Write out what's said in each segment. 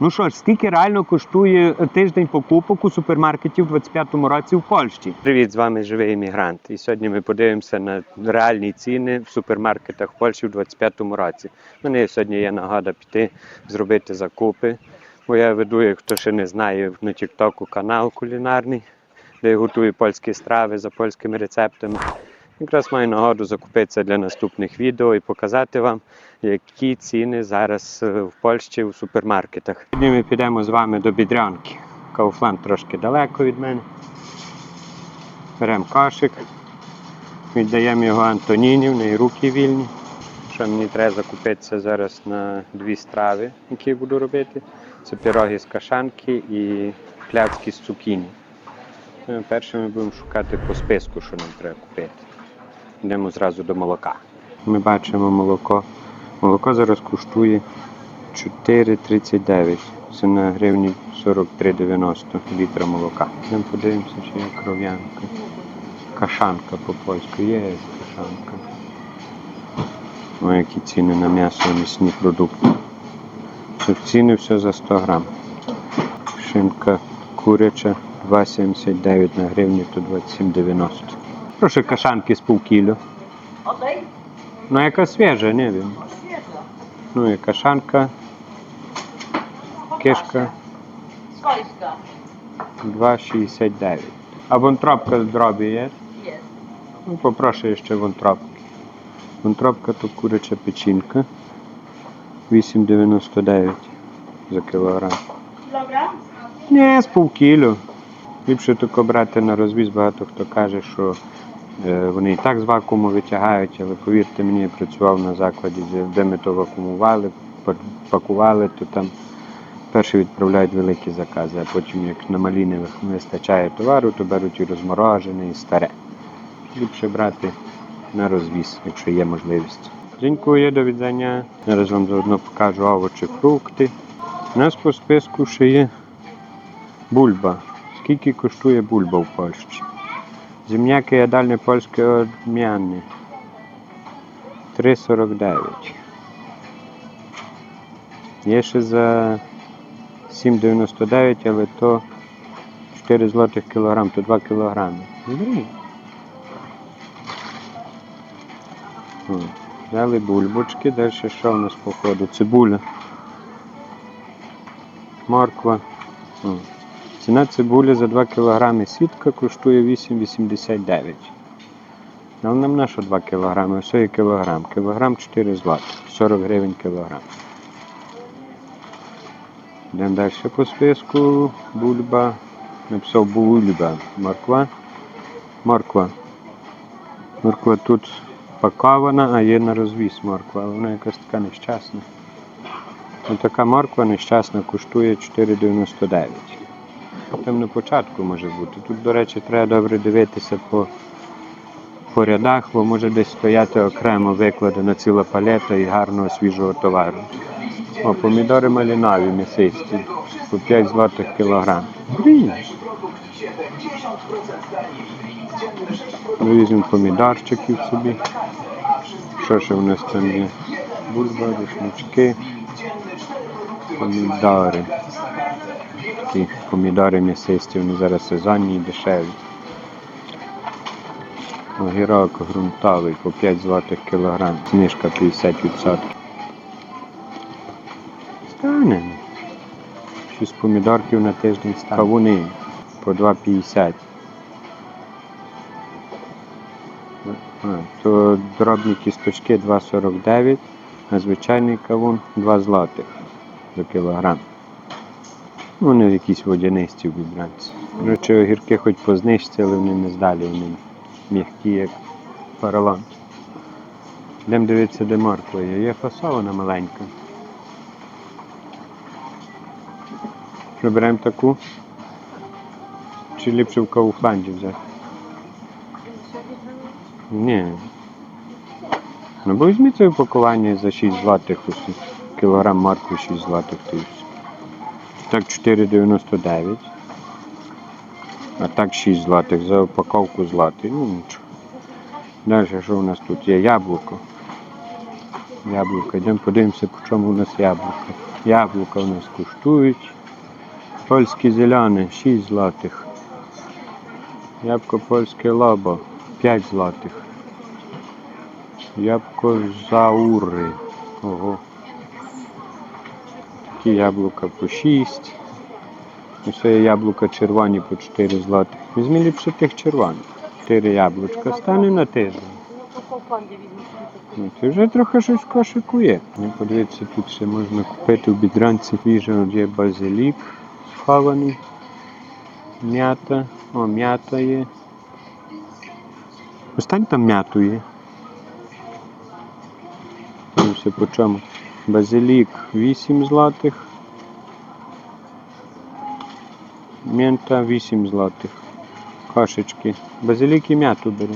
Ну що ж, скільки реально коштує тиждень покупок у супермаркеті в 25-му році в Польщі? Привіт, з вами живий іммігрант. І сьогодні ми подивимося на реальні ціни в супермаркетах в Польщі в 25-му році. Мене сьогодні є нагода піти зробити закупи. Бо я веду, як хто ще не знає, на Тіктоку канал кулінарний, де я готую польські страви за польськими рецептами. Якраз маю нагоду закупитися для наступних відео і показати вам, які ціни зараз е, в Польщі у супермаркетах. Сьогодні ми підемо з вами до Бідрянки. Кауфланд трошки далеко від мене. Беремо кошик, віддаємо його Антоніні, в неї руки вільні. Що мені треба закупитися зараз на дві страви, які я буду робити. Це пироги з кашанки і пляцки з цукіні. Ну, Перше ми будемо шукати по списку, що нам треба купити. Йдемо зразу до молока. Ми бачимо молоко. Молоко зараз коштує 4,39. Це на гривні 43,90 літра молока. Йдемо подивимося, чи є кров'янка. Кашанка по-польську. Є кашанка. Ось які ціни на м'ясо і м'ясні продукти. Тут ціни все за 100 грам. Шинка куряча 2,79 на гривні, то 27,90. Proszę kaszanki z pół kilo. Oddaj? No jaka świeża, nie i kaszanka, kieszka Skojska 2,69. A wątróbka z drobiu jest? jest. No poproszę jeszcze wątróbki. Wątróbka to kurycza piecinka. 8,99 za kilogram. Kilogram? Nie, з кіло. Ліпше тако брати на розвіз, багато хто каже, що е, вони і так з вакууму витягають, але повірте мені, я працював на закладі, де- ми то вакуумували, пакували, то там перше відправляють великі закази, а потім, як на малі не вистачає товару, то беруть і розморожене, і старе. Ліпше брати на розвіз, якщо є можливість. Дякую, до віддання. Зараз вам заодно покажу овочі, фрукти. У нас по списку ще є Бульба. Скільки коштує бульба в Польщі? Земняки ядальне польське одм'яне. 3,49. Є ще за 7,99, але то 4 злотих кілограм, то 2 кілограми. Взяли бульбочки, далі що у нас по ходу? Цибуля. Морква. Ціна цибулі за 2 кг сітка коштує 8,89. Але нам на що 2 кг? Все є кілограм. Кілограм 4 злоти. 40 гривень кілограм. Йдемо далі по списку. Бульба. Написав бульба. Морква. Морква. Морква тут пакована, а є на розвіз морква, але вона якась така нещасна. Ось така морква нещасна коштує 4,99. Там на початку може бути. Тут, до речі, треба добре дивитися по, по рядах, бо може десь стояти окремо викладена ціла палета і гарного свіжого товару. О, помідори малінові місисті по 5 злотих кілограм. Блін. Візьмемо помідорчиків собі. Що ще в нас там є? Бульба, рушнички, помідори. Такі помідори м'ясисті, вони зараз сезонні і дешеві. Огірок ґрунтовий по 5 злотих кілограм, знижка 50%. Стане. Щось помідорків на тиждень стане. Кавуни по 2,50. А, то дробні кісточки 2,49, а звичайний кавун 2 злотих за кілограм. Вони якісь водянисті в. Коротше, огірки хоч по знижці, але вони не здалі, вони м'які, як поролон. Йдемо дивитися, де морква є. Є фасована маленька. Що беремо таку? Чи ліпше в кауфланді взяти? Ні. Ну бо візьміть це упакування за 6 злотих усі. Кілограм моркви 6 злотих то і все. Так 4,99. А так 6 злотих за упаковку злотий. Ну нічого. Далі що у нас тут є? Яблуко. Яблука. Йдемо подивимося, по чому у нас яблука. Яблука у нас коштують. Польське зелене 6 злотих. Ябко польське лобо 5 злотих. Ябко заури. Ого. Такі яблука по 6. Ось є яблука червоні по 4 злотих. Візьмі ліпше тих червоних. 4 яблучка стане на тиждень. Ну, це вже трохи щось в кошику. Ну, подивіться, тут ще можна купити в бідранці свіже, є базилік схований. М'ята. О, м'ята є. Остань там м'яту є. Дивимося по чому. Базилік 8 злотих. Мента 8 злотих. Кошечки. Базилік і м'яту беру.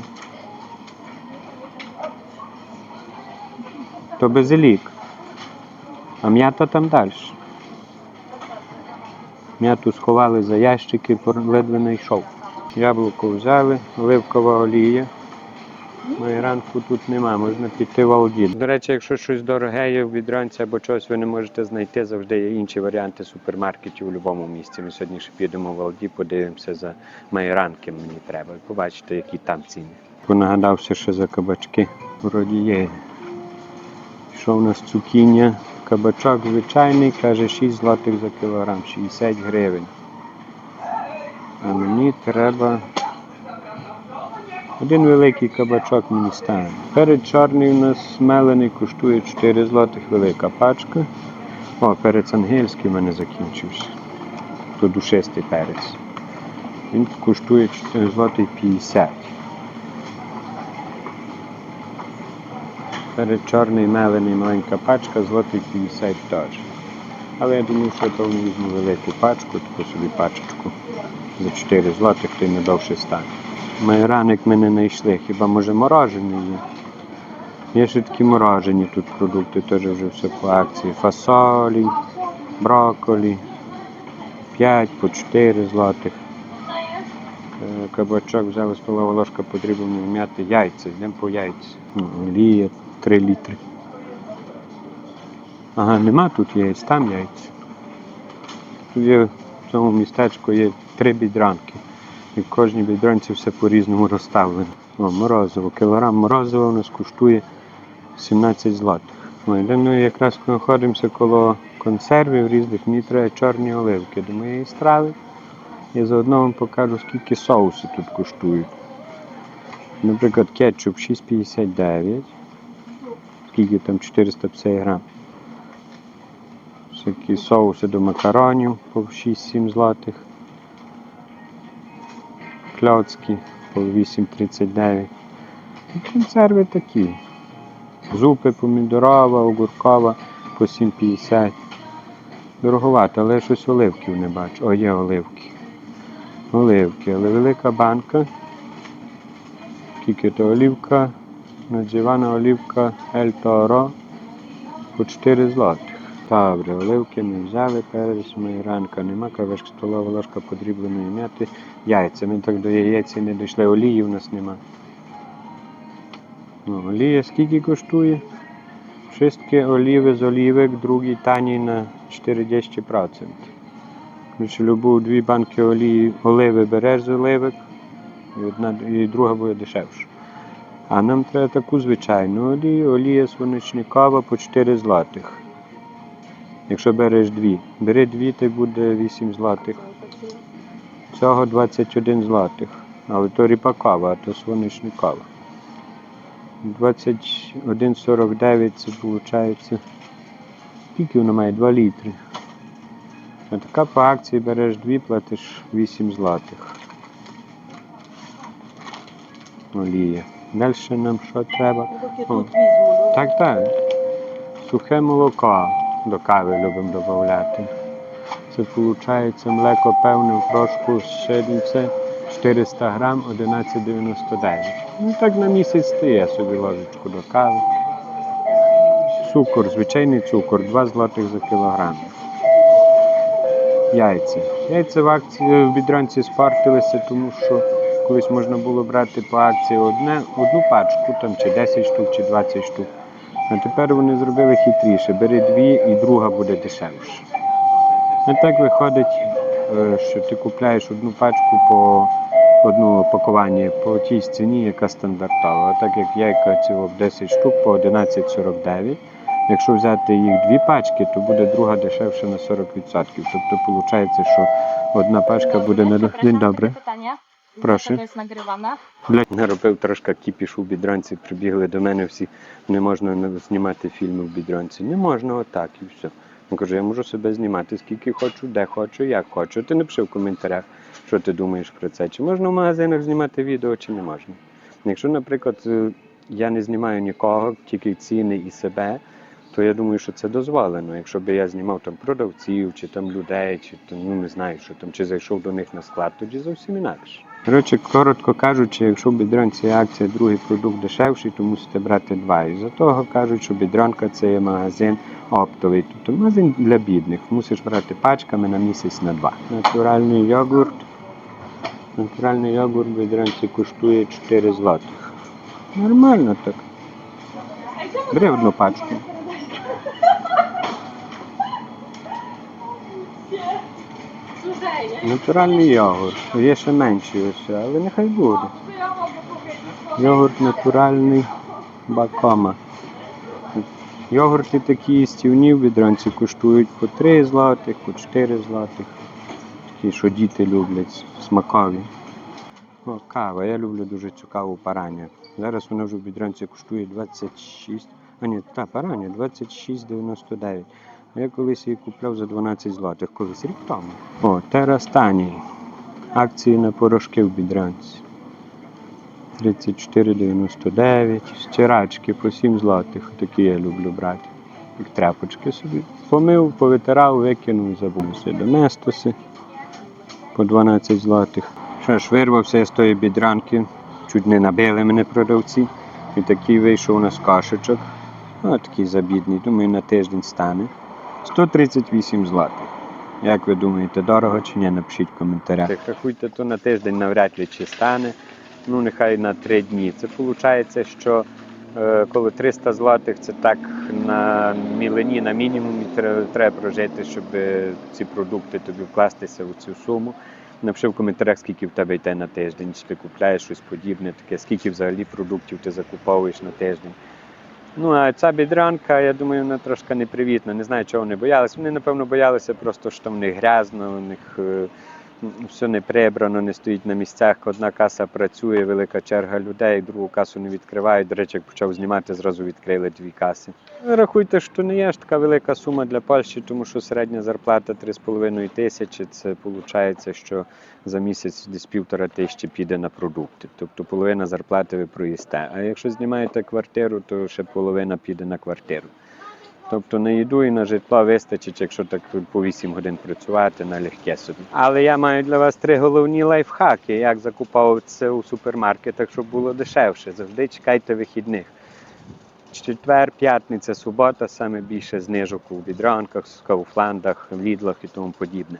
То базилік. А м'ята там далі. М'яту сховали за ящики, ледве не йшов. Яблуко взяли, оливкова олія. Майранку тут нема, можна піти в Алді. До речі, якщо щось дороге є в відранці або щось ви не можете знайти, завжди є інші варіанти супермаркетів у будь-якому місці. Ми сьогодні ще підемо в Алді, подивимося за майранки мені треба. І побачите, які там ціни. Понагадався ще за кабачки. Вроді є. Що у нас цукіння? Кабачок звичайний, каже 6 злотих за кілограм, 60 гривень. А мені треба один великий кабачок мені стане. Перед чорний у нас мелений коштує 4 злотих велика пачка. О, перець ангельський в мене закінчився. То душистий перець. Він коштує 4 злотих 50. Перед чорний мелений маленька пачка, злотий 50 теж. Але я думаю, що я певно візьму велику пачку, таку собі пачечку за 4 злотих, то й не довше стане. Майраник ми не знайшли, хіба може морожений є. Є ще такі морожені тут продукти, теж вже все по акції. Фасолі, брокколі, 5 по 4 злотих. Е, Кабачок взяли столова ложка, потрібно вм'яти яйця. Йдемо по яйця. Олія 3 літри. Ага, нема тут яєць, там яйця. Тут є в цьому містечку є три бідранки. І в кожній бідронці все по-різному розставлено. О, морозиво. Кілограм морозива у нас коштує 17 злотих. Де ми якраз знаходимося коло консервів різних, мені треба чорні оливки до моєї страви. Я заодно вам покажу, скільки соуси тут коштують. Наприклад, кетчуп 6,59. Скільки там 450 грам. Всякі соуси до макаронів по 6-7 злотих. Кльоцки по 8,39. Ну, Консерви такі. Зупи помідорова, огуркова по 7,50. Дороговато, але щось оливків не бачу. О, є оливки. Оливки, але велика банка. Скільки то олівка? Надживана олівка Ель Торо по 4 злотих. Добре, оливки ми взяли, перець ранка нема, кавешка столова ложка подрібленої м'яти, яйця. Ми так до яєць не дійшли, олії в нас нема. Ну, олія скільки коштує? Wszystkie оліви з олівок, другий таній на 40%. Коротше, любу дві банки олії, оливи береш з оливок, і, одна, і друга буде дешевша. А нам треба таку звичайну олію, олія соняшникова по 4 злотих. Якщо береш дві. Бери дві, то буде 8 злотих. Цього 21 злотих. Але то ріпакова, а то соняшникова. 21,49 це виходить. Скільки воно має? 2 літри. А така по акції береш дві, платиш 8 злотих. Олія. Далі нам що треба? О, так, так. Сухе молоко до кави любимо додати. Це виходить млеко певне в прошку з шедниці 400 грам 11,99. Ну так на місяць стає собі ложечку до кави. Цукор, звичайний цукор, 2 злотих за кілограм. Яйця. Яйця в акції в бідронці спортилися, тому що колись можна було брати по акції одне, одну пачку, там чи 10 штук, чи 20 штук. А тепер вони зробили хитріше. Бери дві і друга буде дешевше. А так виходить, е, що ти купляєш одну пачку по одну опакування по тій ціні, яка стандартова. А так як яйка цього 10 штук по 11,49. Якщо взяти їх дві пачки, то буде друга дешевше на 40%. Тобто виходить, що одна пачка буде на добре. Pytanie. Jest nagrywane. Блядь, наробив трошки кіпішу в бідронці, прибігли до мене всі, не можна знімати фільми в бідронці. Не можна отак і все. Я кажу, я можу себе знімати скільки хочу, де хочу, як хочу. Ти напиши в коментарях, що ти думаєш про це. Чи можна в магазинах знімати відео, чи не можна. Якщо, наприклад, е, я не знімаю нікого, тільки ціни і себе, то я думаю, що це дозволено. Якщо б я знімав там продавців, чи там людей, чи там, ну не знаю, що там, чи зайшов до них на склад, тоді зовсім інакше. Коротше, коротко кажучи, якщо в бідронці акція, другий продукт дешевший, то мусите брати два. І за того кажуть, що бідронка це є магазин оптовий. Тобто магазин для бідних. Мусиш брати пачками на місяць на два. Натуральний йогурт. Натуральний йогурт в бідронці коштує 4 злотих. Нормально так. Бери одну пачку. Натуральний йогурт. Є ще менший ось, але нехай буде. Йогурт натуральний бакома. Йогурти такі їстівні в бідронці коштують по 3 злотих, по 4 злотих. Такі, що діти люблять, смакові. О, кава. Я люблю дуже цю каву параня. Зараз вона вже в бідронці коштує 26. А ні, та параня 26,99. Я колись її купляв за 12 злотих, колись рік тому. О, терастаній. Акції на порошки в бідранці. 34,99. Стирачки по 7 злотих. Такі я люблю брати. Як тряпочки собі. Помив, повитирав, викинув, забувся. Доместоси по 12 злотих. Що ж, вирвався з тої бідранки. Чуть не набили мене продавці. І такий вийшов на кошечок. О, такий забідний. Думаю, на тиждень стане. 138 злотих. Як ви думаєте, дорого чи ні? Напишіть в коментарях. Рахуйте, то на тиждень навряд ли чи стане. Ну, нехай на три дні. Це виходить, що е, коли 300 злотих, це так на мілені, на мінімумі треба прожити, щоб е, ці продукти тобі вкластися у цю суму. Напиши в коментарях, скільки в тебе йде на тиждень, чи ти купляєш щось подібне, таке, скільки взагалі продуктів ти закуповуєш на тиждень. Ну, а ця бідранка, я думаю, вона трошки непривітна. Не знаю, чого вони боялися. Вони, напевно, боялися просто, що в них грязно, у них е, все не прибрано, не стоїть на місцях. Одна каса працює, велика черга людей, другу касу не відкривають. До речі, як почав знімати, зразу відкрили дві каси. Рахуйте, що не є ж така велика сума для Польщі, тому що середня зарплата 3,5 тисячі. Це виходить, що за місяць десь півтора тисячі піде на продукти. Тобто половина зарплати ви проїсте. А якщо знімаєте квартиру, то ще половина піде на квартиру. Тобто на їду і на житло вистачить, якщо так по 8 годин працювати на легке собі. Але я маю для вас три головні лайфхаки, як закуповуватися у супермаркетах, щоб було дешевше. Завжди чекайте вихідних. Четвер, п'ятниця, субота саме більше знижок у відранках, скауфландах, лідлах і тому подібне.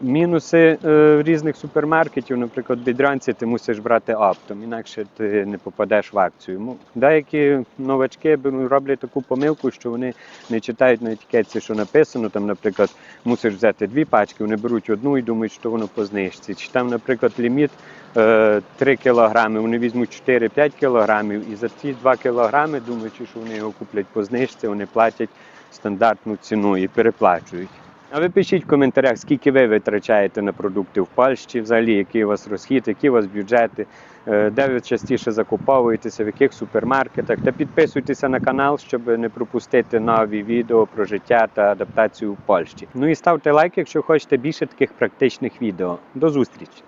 Мінуси е, різних супермаркетів, наприклад, бідранці ти мусиш брати оптом, інакше ти не попадеш в акцію. Деякі новачки роблять таку помилку, що вони не читають на етикетці, що написано. Там, наприклад, мусиш взяти дві пачки, вони беруть одну і думають, що воно по знижці. Чи там, наприклад, ліміт е, 3 кілограми, вони візьмуть 4-5 кілограмів, і за ці 2 кілограми, думаючи, що вони його куплять по знижці, вони платять стандартну ціну і переплачують. А ви пишіть в коментарях, скільки ви витрачаєте на продукти в Польщі, взагалі, який у вас розхід, які у вас бюджети, е, де ви частіше закуповуєтеся, в яких супермаркетах. Та підписуйтеся на канал, щоб не пропустити нові відео про життя та адаптацію в Польщі. Ну і ставте лайк, якщо хочете більше таких практичних відео. До зустрічі!